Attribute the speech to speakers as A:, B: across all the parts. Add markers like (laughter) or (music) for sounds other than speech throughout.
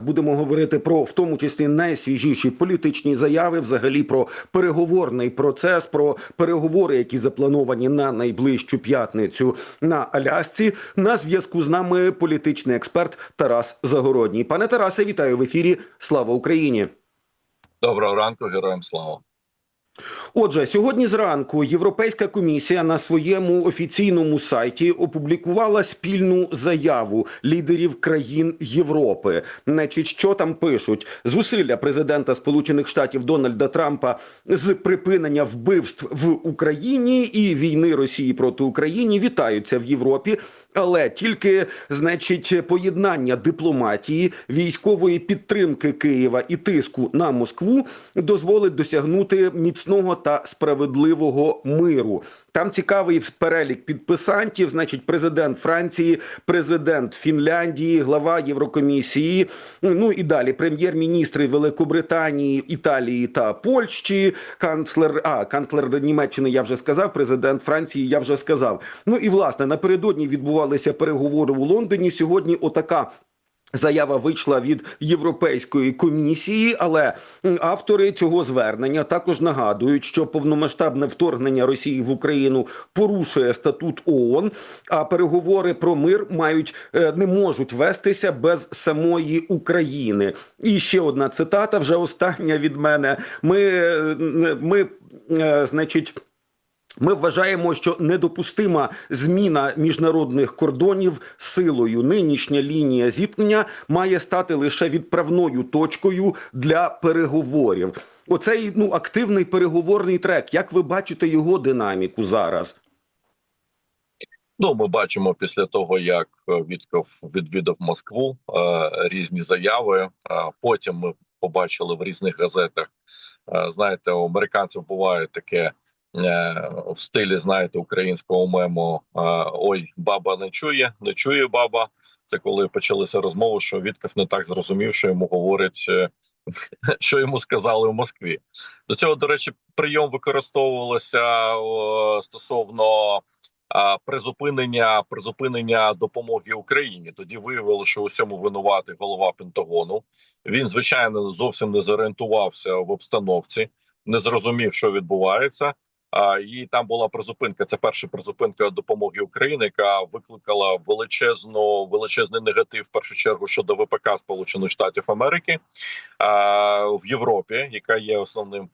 A: Будемо говорити про в тому числі найсвіжіші політичні заяви, взагалі про переговорний процес, про переговори, які заплановані на найближчу п'ятницю на Алясці. На зв'язку з нами політичний експерт Тарас Загородній. Пане Тарасе, вітаю в ефірі. Слава Україні!
B: Доброго ранку, героям слава.
A: Отже, сьогодні зранку Європейська комісія на своєму офіційному сайті опублікувала спільну заяву лідерів країн Європи. Значить, що там пишуть? Зусилля президента Сполучених Штатів Дональда Трампа з припинення вбивств в Україні і війни Росії проти України вітаються в Європі. Але тільки значить поєднання дипломатії, військової підтримки Києва і тиску на Москву дозволить досягнути міцного та справедливого миру. Там цікавий перелік підписантів. Значить, президент Франції, президент Фінляндії, глава Єврокомісії. Ну і далі прем'єр-міністри Великобританії, Італії та Польщі, канцлер а канцлер Німеччини. Я вже сказав. Президент Франції. Я вже сказав. Ну і власне напередодні відбувалися переговори у Лондоні. Сьогодні отака. Заява вийшла від Європейської комісії, але автори цього звернення також нагадують, що повномасштабне вторгнення Росії в Україну порушує статут ООН, а переговори про мир мають е, не можуть вестися без самої України. І ще одна цитата, вже остання від мене. Ми, е, ми е, значить. Ми вважаємо, що недопустима зміна міжнародних кордонів силою. Нинішня лінія зіткнення має стати лише відправною точкою для переговорів. Оцей ну активний переговорний трек. Як ви бачите його динаміку зараз?
B: Ну, ми бачимо після того, як Вітков відвідав Москву е, різні заяви. Е, потім ми побачили в різних газетах. Е, знаєте, у американців буває таке. В стилі, знаєте, українського мему Ой, баба не чує, не чує баба. Це коли почалися розмови, що Вітков не так зрозумів, що йому говорять, (laughs) що йому сказали в Москві. До цього, до речі, прийом використовувався стосовно призупинення призупинення допомоги Україні. Тоді виявили, що усьому винуватий голова Пентагону. Він звичайно зовсім не зорієнтувався в обстановці, не зрозумів, що відбувається. І там була призупинка. Це перша призупинка допомоги Україні, яка викликала величезну величезний негатив в першу чергу щодо ВПК Сполучених Штатів Америки а, в Європі, яка є основним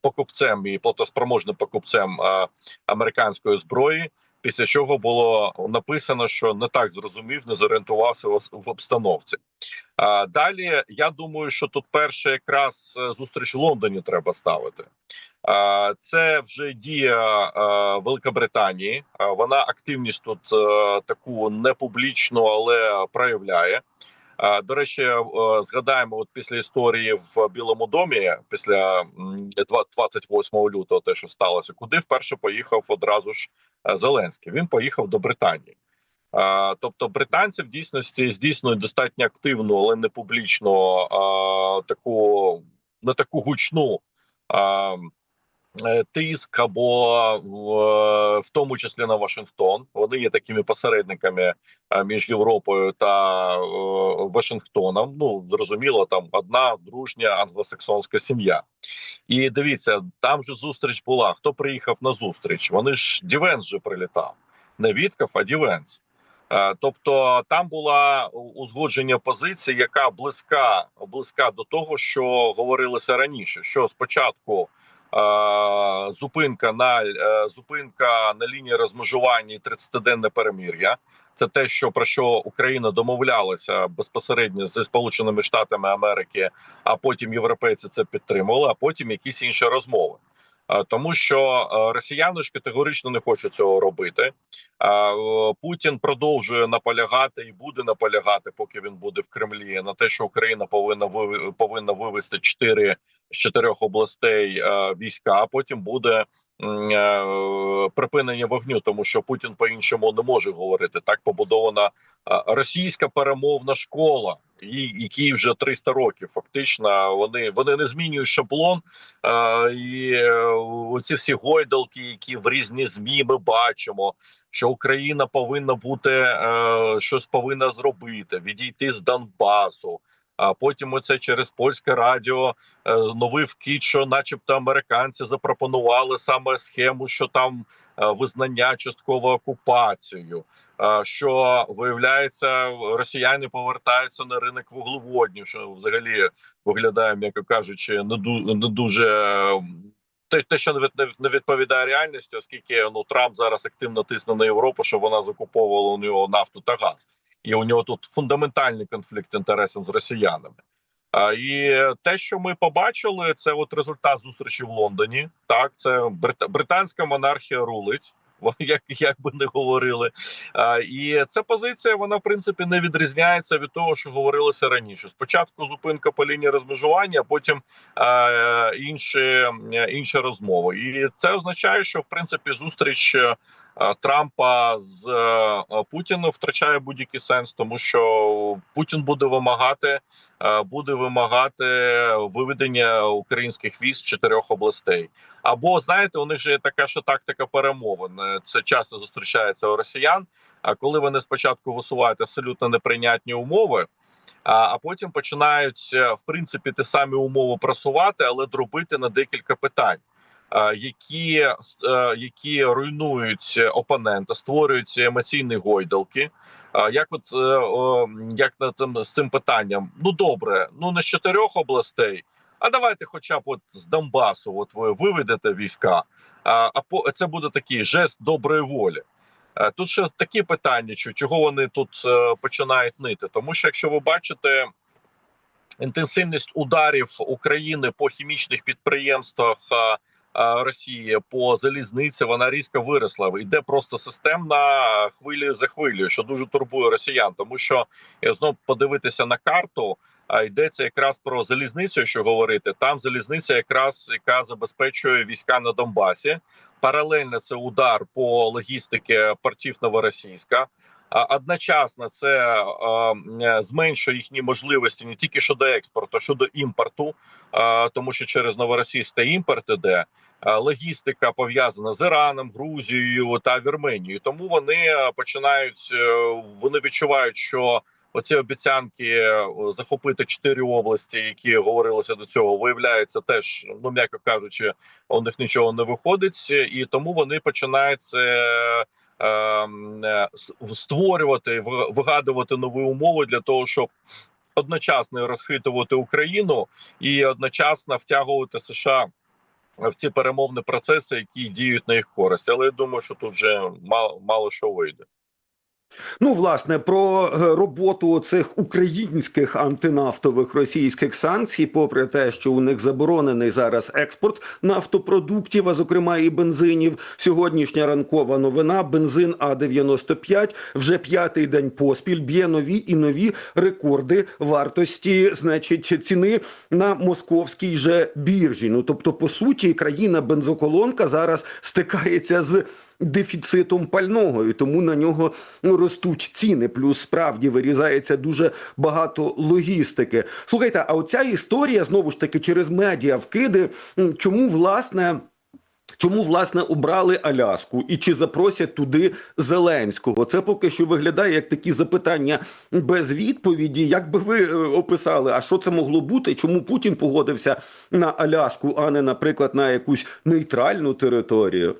B: покупцем і платоспроможним покупцем американської зброї. Після чого було написано, що не так зрозумів, не зорієнтувався в обстановці. А далі я думаю, що тут перше якраз е, зустріч в Лондоні треба ставити. Це вже дія Великобританії. Вона активність тут е, таку не публічну, але проявляє. До речі, е, згадаємо, от після історії в Білому домі, після 28 лютого, те, що сталося, куди вперше поїхав одразу ж е, Зеленський. Він поїхав до Британії. Тобто, британці в дійсності здійснюють достатньо активну, але не публічно таку не таку гучну. Е, тиск або в тому числі на Вашингтон. Вони є такими посередниками е, між Європою та Вашингтоном. Ну зрозуміло, там одна дружня англосаксонська сім'я. І дивіться, там же зустріч була. Хто приїхав на зустріч? Вони ж Дівенс же прилітав, не Вітков, а Дівенс. Е, тобто там була узгодження позиції, яка близька близька до того, що говорилося раніше. Що спочатку зупинка на е, зупинка на лінії розмежування і 30-денне перемир'я. Це те, що про що Україна домовлялася безпосередньо зі Сполученими Штатами Америки, а потім європейці це підтримували. А потім якісь інші розмови. Тому що росіяни ж категорично не хочуть цього робити. Путін продовжує наполягати і буде наполягати, поки він буде в Кремлі, на те, що Україна повинна повинна вивести чотири з чотирьох областей війська. а Потім буде припинення вогню, тому що Путін по іншому не може говорити. Так побудована російська перемовна школа які вже 300 років. Фактично, вони вони не змінюють шаблон. І е, оці всі гойдалки, які в різні змі ми бачимо, що Україна повинна бути е, щось повинна зробити, відійти з Донбасу. А потім оце через польське радіо е, новий вкид, що, начебто, американці запропонували саме схему, що там е, визнання частково окупацією. е, Що виявляється, росіяни повертаються на ринок вуглеводнів, що взагалі виглядає, м'яко кажучи, не ду- не дуже те, те, що не відповідає реальності, оскільки ну Трамп зараз активно тисне на Європу, щоб вона закуповувала у нього нафту та газ, і у нього тут фундаментальний конфлікт інтересів з росіянами. І те, що ми побачили, це от результат зустрічі в Лондоні. Так, це брит- британська монархія рулить. (laughs) Як, як би не говорили, а, і ця позиція вона в принципі не відрізняється від того, що говорилося раніше. Спочатку зупинка по лінії розмежування, а потім е, інші, інші розмови. І це означає, що в принципі зустріч Трампа з е, Путіним втрачає будь-який сенс, тому що Путін буде вимагати, е, буде вимагати виведення українських військ з чотирьох областей. Або знаєте, у них же є така ще тактика перемовин. Е, Це часто зустрічається у росіян. А коли вони спочатку висувають абсолютно неприйнятні умови, а, потім починають е, в принципі ті самі умови просувати, але дробити на декілька питань, е, які, е, які руйнують опонента, створюють емоційні гойдалки. Як от е, як на з цим питанням? Ну добре, ну не з чотирьох областей. А давайте, хоча б от з Донбасу, от ви виведете війська. А по це буде такий жест доброї волі. Е, Тут ще такі питання, чого вони тут е, починають нити. Тому що якщо ви бачите інтенсивність ударів України по хімічних підприємствах е, е, Росії по залізниці, вона різко виросла. Йде просто системна хвилі за хвилею, що дуже турбує росіян, тому що я знов подивитися на карту. А йдеться якраз про залізницю, якщо говорити. Там залізниця, якраз яка забезпечує війська на Донбасі. Паралельно це удар по логістики портів Новоросійська. Одночасно це е, зменшує їхні можливості не тільки щодо експорту, а щодо імпорту, е, тому що через новоросійськ та імпорт іде. Е, Логістика пов'язана з Іраном, Грузією та Вірменією. Тому вони е, починають е, вони відчувають, що оці обіцянки захопити чотири області, які говорилося до цього, виявляється теж, ну м'яко кажучи, у них нічого не виходить, і тому вони починають це. Створювати ви- вигадувати нові умови для того, щоб одночасно розхитувати Україну і одночасно втягувати США в ці перемовні процеси, які діють на їх користь. Але я думаю, що тут вже мало, мало що вийде.
A: Ну, власне, про е, роботу цих українських антинафтових російських санкцій, попри те, що у них заборонений зараз експорт нафтопродуктів, а зокрема і бензинів. Сьогоднішня ранкова новина: бензин А 95 вже п'ятий день поспіль б'є нові і нові рекорди вартості, значить, ціни на московській же біржі. Ну тобто, по суті, країна бензоколонка зараз стикається з дефіцитом пального, і тому на нього ну, ростуть ціни. Плюс справді вирізається дуже багато логістики. Слухайте, а оця історія знову ж таки через медіа вкиди. Чому власне? Чому власне обрали Аляску і чи запросять туди Зеленського? Це поки що виглядає як такі запитання без відповіді. Як би ви е, описали, а що це могло бути? Чому Путін погодився на Аляску, а не, наприклад, на якусь нейтральну територію?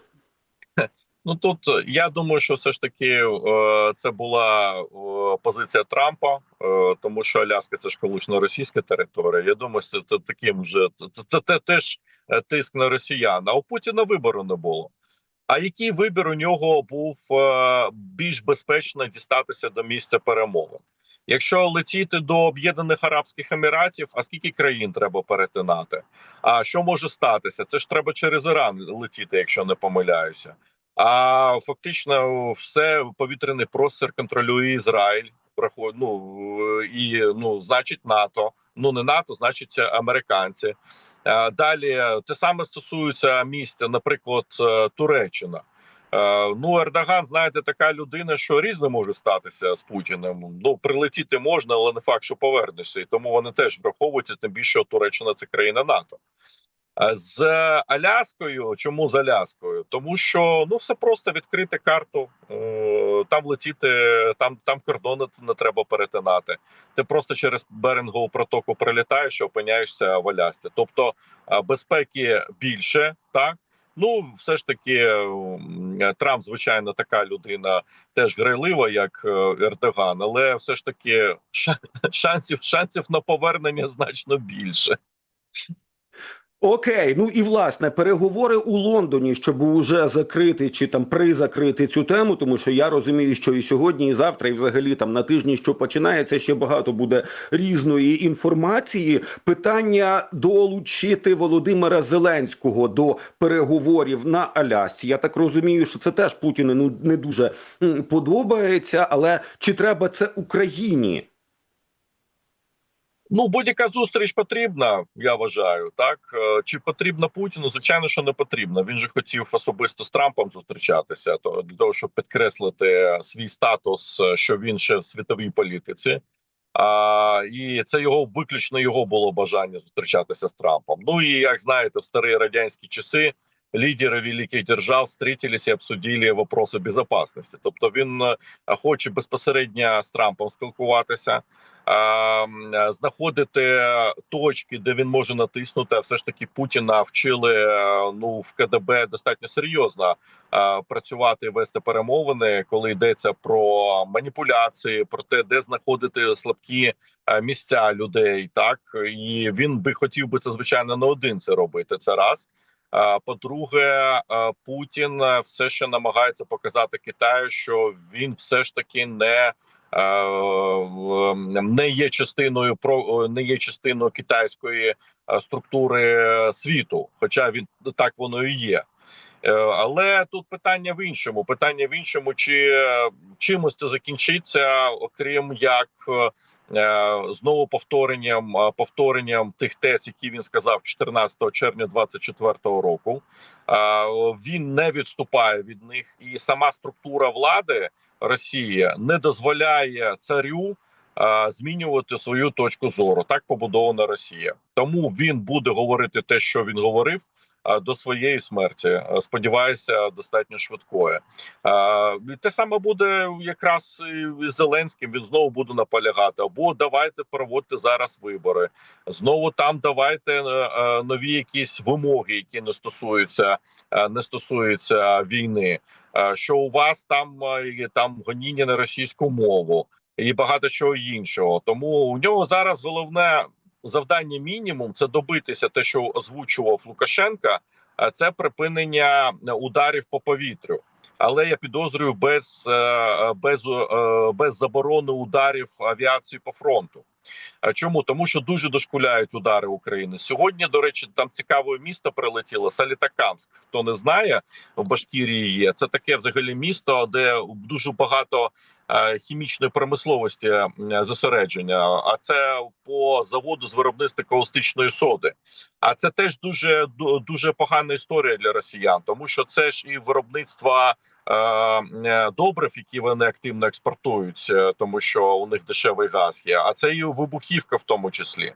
B: Ну тут е, я думаю, що все ж таки е, це була е, позиція Трампа, тому що Аляска це ж колишня російська територія. Я думаю, що це таким же це, це, це теж тиск на росіян. А у Путіна вибору не було. А який вибір у нього був більш безпечно дістатися до місця перемови? Якщо летіти до Об'єднаних Арабських Еміратів, а скільки країн треба перетинати? А що може статися? Це ж треба через Іран летіти, якщо не помиляюся. А фактично, все повітряний простір контролює Ізраїль. Ну і ну, значить, НАТО. Ну не НАТО, значить американці. Далі те саме стосується місця, наприклад, е, Туреччина. Е, Ну, Ердоган, знаєте, така людина, що різне може статися з Путіним. Ну, прилетіти можна, але не факт, що повернешся. І тому вони теж враховуються, тим більше Туреччина це країна НАТО. Е, З Аляскою, чому з Аляскою? Тому що ну все просто відкрити карту, е, там летіти, там там кордони не треба перетинати. Ти просто через Берингову протоку прилітаєш і опиняєшся в Алясці. Тобто е, безпеки більше, так ну все ж таки Трамп, звичайно, така людина теж грайлива, як Ердоган, але все ж таки ша- шансів шансів на повернення значно більше.
A: Окей, ну і власне переговори у Лондоні, щоб уже закрити чи там призакрити цю тему, тому що я розумію, що і сьогодні, і завтра, і взагалі там на тижні, що починається, ще багато буде різної інформації. Питання долучити Володимира Зеленського до переговорів на Алясці. Я так розумію, що це теж Путіну ну не дуже подобається, але чи треба це Україні?
B: Ну, будь-яка зустріч потрібна, я вважаю. Так Е, чи потрібна Путіну? Звичайно, що не потрібно. Він же хотів особисто з Трампом зустрічатися, то для того, щоб підкреслити свій статус, е, що він ще в світовій політиці. А, і це його виключно його було бажання зустрічатися з Трампом. Ну і як знаєте, в старі радянські часи лідери великих держав встретились і обсудили вопроси безпечності. Тобто він е, хоче безпосередньо з Трампом спілкуватися, знаходити точки, де він може натиснути. Все ж таки Путіна вчили е, ну в КДБ достатньо серйозно працювати вести перемовини, коли йдеться про маніпуляції, про те, де знаходити слабкі е, місця людей. Так і він би хотів би це звичайно не один це робити. Це раз. По-друге, е, Путін все ще намагається показати Китаю, що він все ж таки не не є частиною про не є частиною китайської е, структури світу, хоча він так воно і є. Е, Але тут питання в іншому. Питання в іншому, чи е, чимось це закінчиться, окрім як е, е, знову повторенням е, повторенням тих тез, які він сказав 14 червня 24 року. Е, Він не відступає від них, і сама структура влади Росії не дозволяє царю. е, Змінювати свою точку зору так побудована Росія, тому він буде говорити те, що він говорив, до своєї смерті. Сподіваюся, достатньо швидкої. Те саме буде якраз і Зеленським. Він знову буде наполягати. Або давайте проводити зараз вибори. Знову там давайте е, е, нові якісь вимоги, які не стосуються е, не стосуються війни. Е, Що у вас там е, там гоніння на російську мову і багато чого іншого. Тому у нього зараз головне завдання мінімум це добитися те, що озвучував Лукашенка. Це припинення ударів по повітрю. Але я підозрюю без, е, без, без заборони ударів авіації по фронту. Чому тому, що дуже дошкуляють удари України сьогодні? До речі, там цікаве місто прилетіло Салітакамськ. Хто не знає, в Башкірії є це таке взагалі місто, де дуже багато е, хімічної промисловості е, зосередження. А це по заводу з виробництва каустичної соди. А це теж дуже дуже погана історія для росіян, тому що це ж і виробництво. Е, е, Добрив, які вони активно експортують, е, тому що у них дешевий газ є. А це і вибухівка, в тому числі,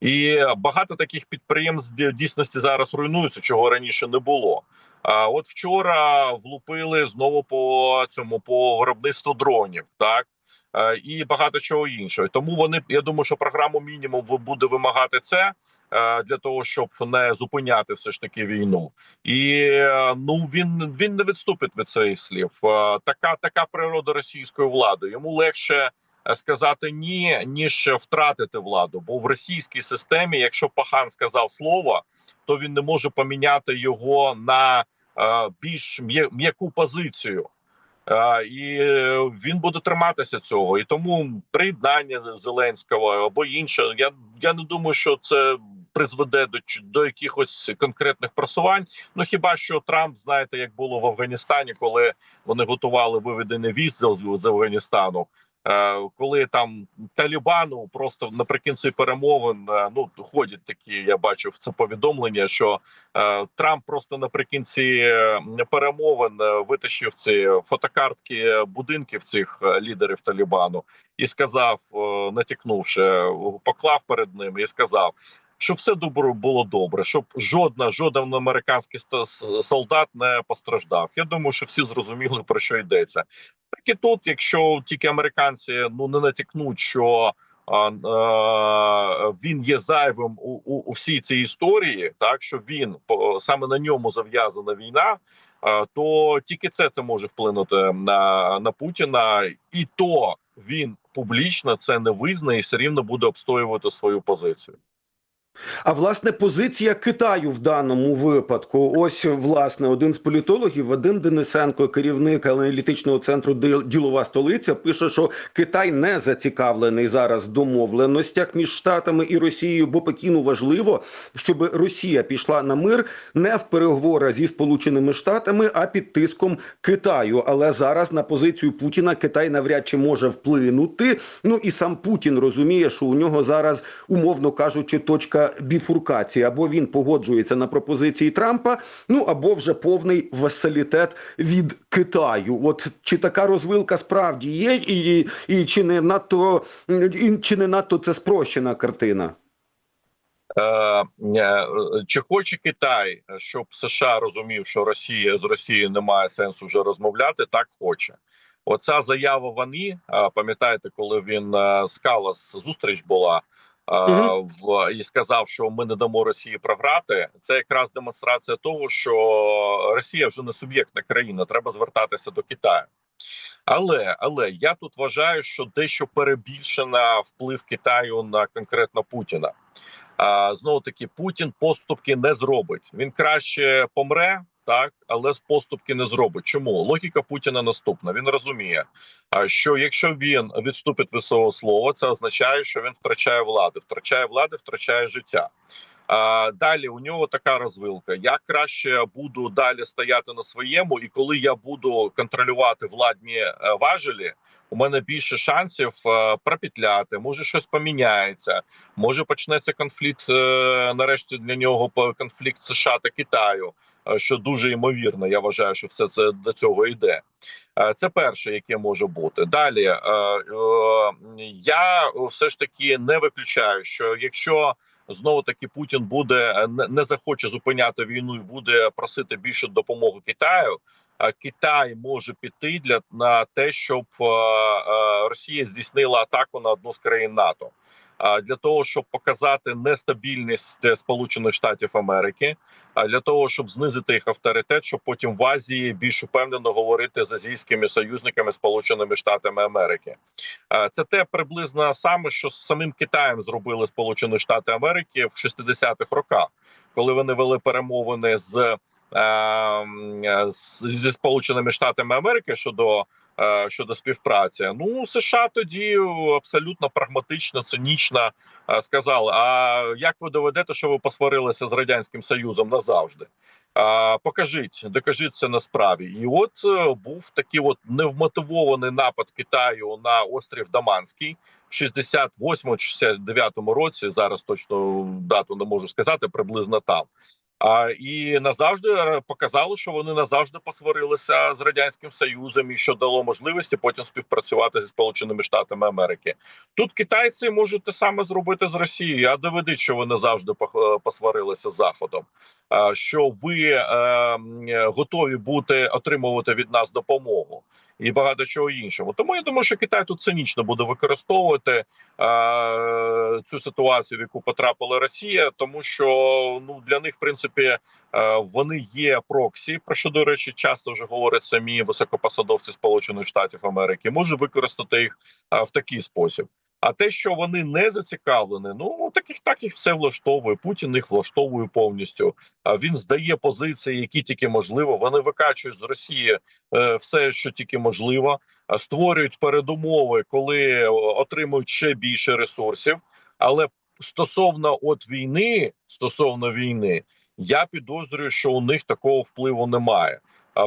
B: і багато таких підприємств в дійсності зараз руйнуються, чого раніше не було. А от вчора влупили знову по цьому по виробництву дронів, так і багато чого іншого. Тому вони я думаю, що програму мінімум буде вимагати це. Е, Для того щоб не зупиняти все ж таки війну, і е, ну він він не відступить від своїх слів. Е, Така така природа російської влади. Йому легше сказати ні, ніж втратити владу. Бо в російській системі, якщо пахан сказав слово, то він не може поміняти його на більш м'я- м'яку позицію. І він буде триматися цього, і тому приєднання Зеленського або інше. Я я не думаю, що це призведе до до якихось конкретних просувань. Ну хіба що Трамп, знаєте, як було в Афганістані, коли вони готували виведення віз з, з Афганістану. Е, Коли там Талібану просто наприкінці перемовин е, ну ходять такі, я бачив це повідомлення, що е, Трамп просто наприкінці е, перемовин витащив ці фотокартки будинків цих лідерів Талібану і сказав, натякнувши, поклав перед ними і сказав: щоб все добре було добре, щоб жодна жоден американський солдат не постраждав. Я думаю, що всі зрозуміли про що йдеться. Так і тут, якщо тільки американці ну не натякнуть, що а, е, він є зайвим у, у, у всій цій історії, так що він саме на ньому зав'язана війна, то тільки це це може вплинути на, на Путіна, і то він публічно це не визнає і все рівно буде обстоювати свою позицію.
A: А власне позиція Китаю в даному випадку. Ось власне один з політологів, Вадим Денисенко, керівник аналітичного центру «Дил- Ділова столиця, пише, що Китай не зацікавлений зараз в домовленостях між Штатами і Росією, бо Пекіну важливо, щоб Росія пішла на мир не в переговорах зі Сполученими Штатами, а під тиском Китаю. Але зараз на позицію Путіна Китай навряд чи може вплинути. Ну і сам Путін розуміє, що у нього зараз, умовно кажучи, точка біфуркації. Або він погоджується на пропозиції Трампа, ну або вже повний васалітет від Китаю. От чи така розвилка справді є, і, і чи не надто і, чи не надто це спрощена картина?
B: Е, е, Чи хоче Китай, щоб США розумів, що Росія з Росією немає сенсу вже розмовляти? Так хоче. Оця заява Вані, е, пам'ятаєте, коли він е, з Калас зустріч була е. В і сказав, що ми не дамо Росії програти. Це якраз демонстрація того, що Росія вже не суб'єктна країна, треба звертатися до Китаю. Але але я тут вважаю, що дещо перебільшена вплив Китаю на конкретно Путіна. А, знову таки Путін поступки не зробить. Він краще помре, так але з поступки не зробить. Чому логіка Путіна наступна? Він розуміє, що якщо він відступить від свого слова, це означає, що він втрачає владу, втрачає влади, втрачає життя. Далі у нього така розвилка. Я краще буду далі стояти на своєму, і коли я буду контролювати владні е, важелі, у мене більше шансів е, пропетляти, може щось поміняється. Може почнеться конфлікт е, нарешті для нього конфлікт США та Китаю, що дуже ймовірно. Я вважаю, що все це до цього йде. Це перше, яке може бути. Далі я все ж таки не виключаю, що якщо знову таки Путін буде е, не, не захоче зупиняти війну і буде просити більше допомоги Китаю. а Китай може піти для на те, щоб е, е, Росія здійснила атаку на одну з країн НАТО. А для того, щоб показати нестабільність Сполучених Штатів Америки, для того, щоб знизити їх авторитет, щоб потім в Азії більш упевнено говорити з азійськими союзниками Сполученими Штатами Америки. Е, Це те приблизно саме, що з самим Китаєм зробили Сполучені Штати Америки в 60-х роках, коли вони вели перемовини з. е, м, з- Зі Сполученими Штатами Америки щодо щодо співпраці. Ну США тоді абсолютно прагматично, цинічно е, сказали: А як ви доведете, що ви посварилися з радянським Союзом назавжди? Покажіть, докажіть це на справі. І от е, був такий от невмотивований напад Китаю на острів Даманський в 68-69 році. Зараз точно дату не можу сказати, приблизно там. А і назавжди е, показало, що вони назавжди посварилися з радянським союзом, і що дало можливості потім співпрацювати зі сполученими штатами Америки. Тут китайці можуть те саме зробити з Росією. А доведіть, що вони завжди е, посварилися з заходом. Що ви е, готові бути отримувати від нас допомогу і багато чого іншого. Тому я думаю, що Китай тут цинічно буде використовувати е, цю ситуацію, в яку потрапила Росія, тому що ну для них, в принципі, е, вони є проксі, про що до речі, часто вже говорять самі високопосадовці Сполучених Штатів Америки. Може використати їх е, в такий спосіб. А те, що вони не зацікавлені, ну таких так їх все влаштовує. Путін їх влаштовує повністю. А він здає позиції, які тільки можливо. Вони викачують з Росії е, все, що тільки можливо, створюють передумови, коли е, отримують ще більше ресурсів. Але стосовно от війни, стосовно війни, я підозрюю, що у них такого впливу немає.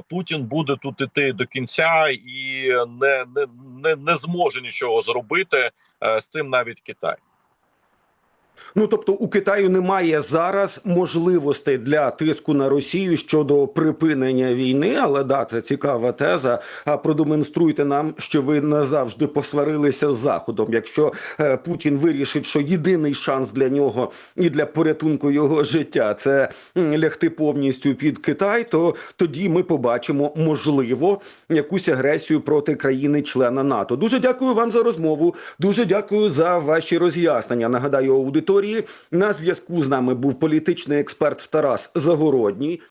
B: Путін буде тут іти до кінця і не, не, не, не зможе нічого зробити е, з цим навіть Китай.
A: Ну тобто у Китаю немає зараз можливостей для тиску на Росію щодо припинення війни, але да, це цікава теза. А продемонструйте нам, що ви назавжди посварилися з Заходом. Якщо е, Путін вирішить, що єдиний шанс для нього і для порятунку його життя це лягти повністю під Китай, то тоді ми побачимо можливо якусь агресію проти країни-члена НАТО. Дуже дякую вам за розмову. Дуже дякую за ваші роз'яснення. Нагадаю аудиторії на зв'язку з нами був політичний експерт Тарас Загородній.